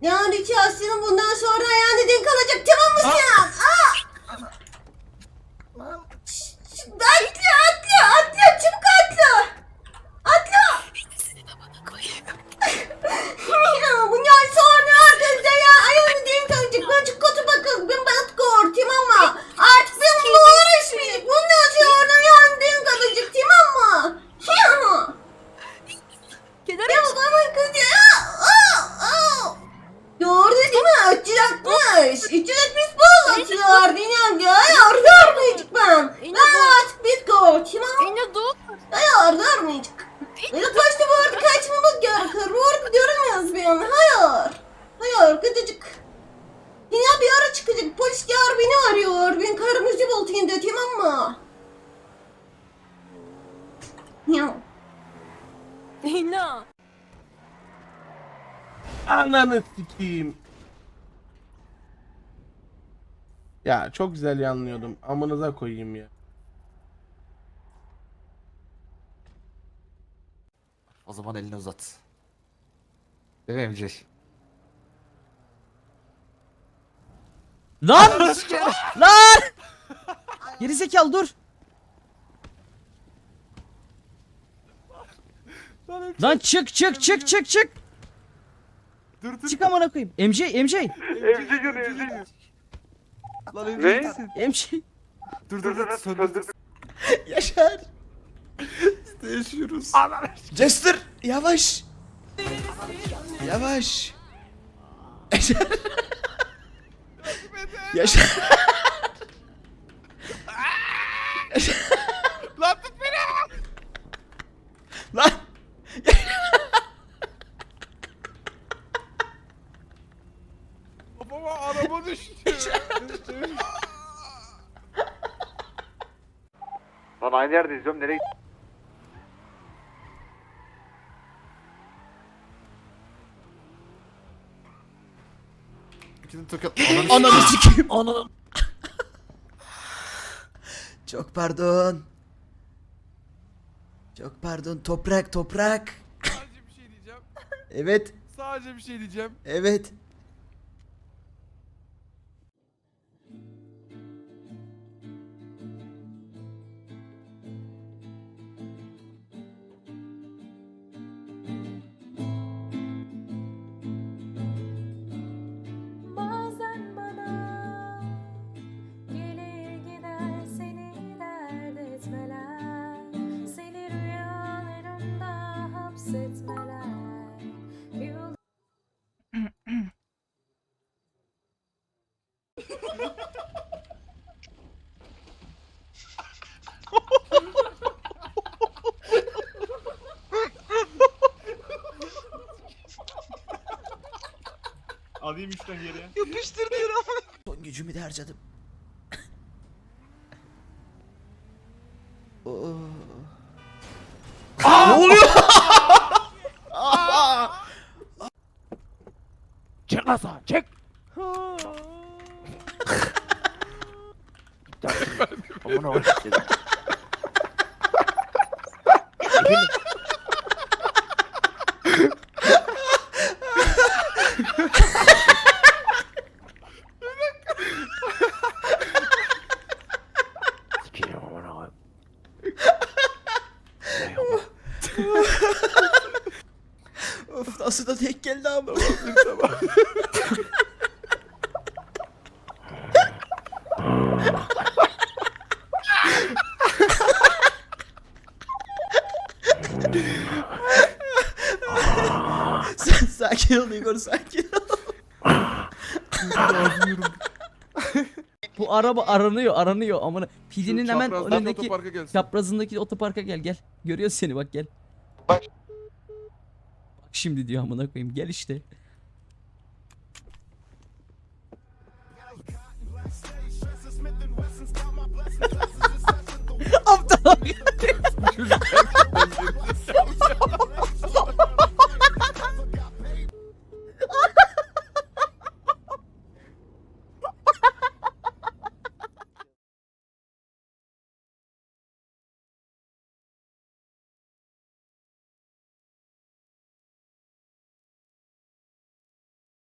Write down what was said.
Yani Chelsea'nin bundan sonra ayağını denk alacak tamam mı sen? Aa! Şşş, Atla atla atla çabuk atla. Atla. ya bundan sonra arkadaşlar ya ayağını denk alacak. Ben çok kötü bakın. Ben balık korktum ama artık ben bununla uğraşmayacak. Bundan sonra ayağını denk alacak tamam mı? Ya. Ya bana kız ya. Aa, aa. Doğru değil mi? 360. 360 bol atıyor. Dünya ya. Yardım ben. İyi Ben artık bir koçum. Yine dur. Ya yardım İlk başta bu arada kaçmamız gerekir. Bu arada göremiyoruz bir an. Hayır. Hayır gıcıcık. Yine bir ara çıkacak. Polisler beni arıyor. Ben kırmızı bultayım de tamam mı? Ya. Yine. Ananı sikeyim. Ya çok güzel yanlıyordum. Amınıza koyayım ya. O zaman elini uzat. Değil mi Emre? Lan! Lan! Gerizekalı dur. Lan çık çık çık çık çık. Dur dur. Çık amına koyayım. MJ MJ Emzi gör emzi gör. Lan emzi Ne? misin? MJ. Dur dur dur. Söndür. Yaşar. Yaşıyoruz. Jester yavaş. Yavaş. Yaşar. Yaşar. Lan tut beni. Lan. Babama araba düştü. Lan aynı yerde izliyorum nereye İkini tokat. Ananı sikeyim. Ananı. Çok pardon. Çok pardon. Toprak toprak. Sadece bir şey diyeceğim. Evet. Sadece bir şey diyeceğim. Evet. Alayım üçten geriye. Son gücümü de harcadım. Oo. ne oluyor? Çek lan sağa çek. Amına koyayım. Sikeyim amına koyayım. Of nasıl da tek geldi ama. Sen sakin ol Igor sakin ol. Bu araba aranıyor aranıyor amına. Pilinin hemen Çaprazdan önündeki otoparka gelsin. çaprazındaki otoparka gel gel. Görüyoruz seni bak gel. Bak. Şimdi diyor amına koyayım. Gel işte.